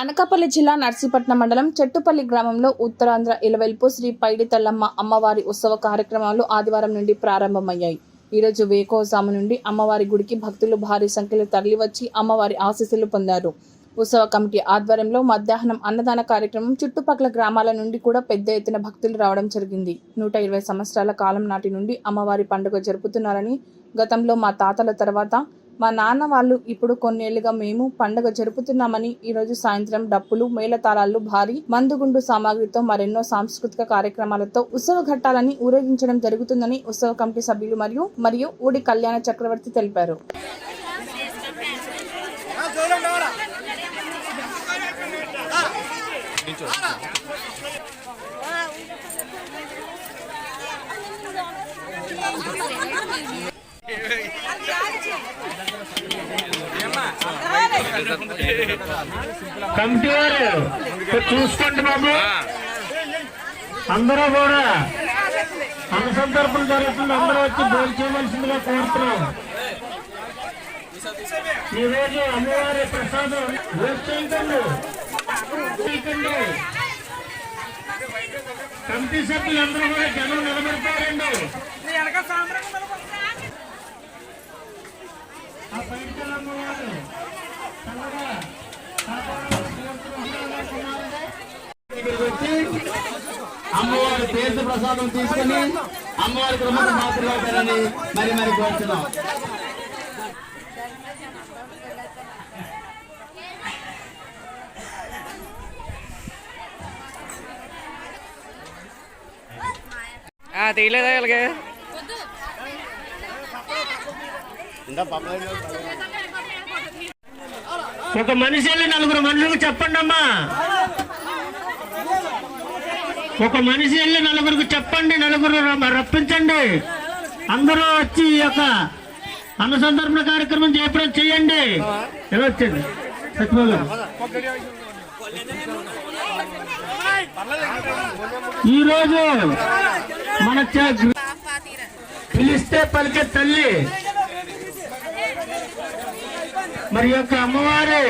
అనకాపల్లి జిల్లా నర్సీపట్నం మండలం చెట్టుపల్లి గ్రామంలో ఉత్తరాంధ్ర ఇలవెల్పు శ్రీ పైడితల్లమ్మ అమ్మవారి ఉత్సవ కార్యక్రమాలు ఆదివారం నుండి ప్రారంభమయ్యాయి. ఈ రోజు వేకోజాము నుండి అమ్మవారి గుడికి భక్తులు భారీ సంఖ్యలో తరలివచ్చి అమ్మవారి ఆశీస్సులు పొందారు. ఉత్సవ కమిటీ ఆధ్వర్యంలో మధ్యాహ్నం అన్నదాన కార్యక్రమం చుట్టుపక్కల గ్రామాల నుండి కూడా పెద్ద ఎత్తున భక్తులు రావడం జరిగింది. నూట ఇరవై సంవత్సరాల కాలం నాటి నుండి అమ్మవారి పండుగ జరుపుతున్నారని గతంలో మా తాతల తర్వాత మా నాన్న వాళ్ళు ఇప్పుడు కొన్నేళ్ళుగా మేము పండగ జరుపుతున్నామని ఈరోజు సాయంత్రం డప్పులు మేళతాళాలు భారీ మందుగుండు సామాగ్రితో మరెన్నో సాంస్కృతిక కార్యక్రమాలతో ఉత్సవ ఘట్టాలని ఊరేగించడం జరుగుతుందని ఉత్సవ కమిటీ సభ్యులు మరియు మరియు ఊడి కళ్యాణ చక్రవర్తి తెలిపారు. కమిటీ వారు ఇక్కడ చూసుకోండి బాబు. అందరూ కూడా అనుసంతర్పణ జరుగుతుంది. అందరూ వచ్చి భోజనం చేయవలసిందిగా కోరుతున్నాం. ఈరోజు అమ్మవారి ప్రసాదం వేస్ట్ కమిటీ సభ్యులు అందరూ కూడా జనం నిలబెడతారండి. ఆ పైకి అమ్మవారు అమ్మవారి తీర్థ ప్రసాదం తీసుకుని అమ్మవారి కృపకు మాత్రలు అవుతారని మరి మరి కోరుతున్నాం. తీయలేదా వీళ్ళకి ఒక మనిషి వెళ్ళి నలుగురు మనుషులకు చెప్పండి అమ్మా ఒక మనిషి వెళ్ళి నలుగురికి చెప్పండి నలుగురు రప్పించండి. అందరూ వచ్చి ఈ యొక్క అన్నసందర్భన కార్యక్రమం చేపడం చేయండి. ఎలా వచ్చింది? సత్యబాబు ఈరోజు మన పిలిస్తే పలికే తల్లి మరి యొక్క అమ్మవారి.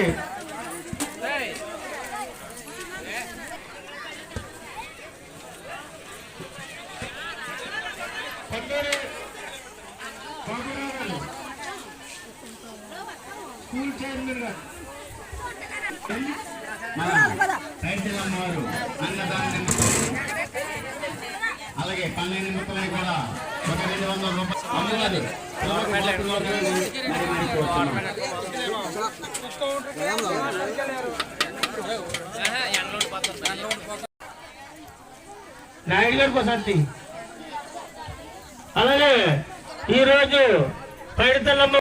స్కూల్ చైర్మన్ గారు. అన్నదాన. అలాగే పన్నెండు నిమిత్తమై కూడా ఒక రెండు వందల రూపాయలు. అమ్మవారి. నాయుడు గారికి ఒకసారి అలాగే ఈరోజు పైడితల్లమ్మ